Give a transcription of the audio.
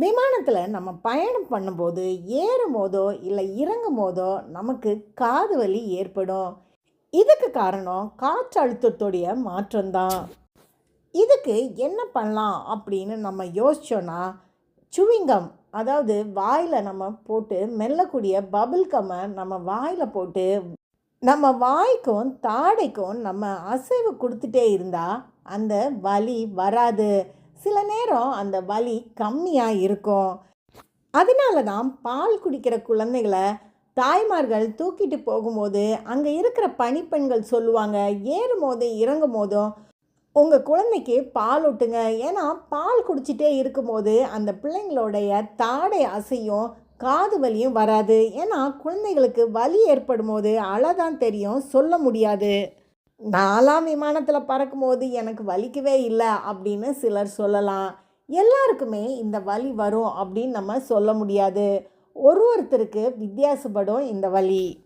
விமானத்தில் நம்ம பயணம் பண்ணும்போது ஏறும் போதோ இல்லை இறங்கும் போதோ நமக்கு காது வலி ஏற்படும். இதுக்கு காரணம் காற்றழுத்தத்துடைய மாற்றம்தான். இதுக்கு என்ன பண்ணலாம் அப்படின்னு நம்ம யோசிச்சோன்னா சுவிங்கம் அதாவது வாயில் நம்ம போட்டு மெல்லக்கூடிய பபிள் கம்மை நம்ம வாயில் போட்டு நம்ம வாய்க்கும் தாடைக்கும் நம்ம அசைவு கொடுத்துட்டே இருந்தால் அந்த வலி வராது. சில நேரம் அந்த வலி கம்மியாக இருக்கும். அதனால தான் பால் குடிக்கிற குழந்தைகளை தாய்மார்கள் தூக்கிட்டு போகும்போது அங்கே இருக்கிற பணிப்பெண்கள் சொல்லுவாங்க ஏறும் போதும் இறங்கும் போதும் உங்கள் குழந்தைக்கு பால் ஊட்டுங்க. ஏன்னா பால் குடிச்சிட்டே இருக்கும்போது அந்த பிள்ளைங்களுடைய தாடை அசையும் காது வலியும் வராது. ஏன்னா குழந்தைகளுக்கு வலி ஏற்படும் போது அழதான் தெரியும் சொல்ல முடியாது. நாலாம் விமானத்தில் பறக்கும்போது எனக்கு வலிக்கவே இல்லை அப்படின்னு சிலர் சொல்லலாம். எல்லாருக்குமே இந்த வலி வரும் அப்படின்னு நம்ம சொல்ல முடியாது. ஒரு ஒருத்தருக்கு வித்தியாசப்படும் இந்த வலி.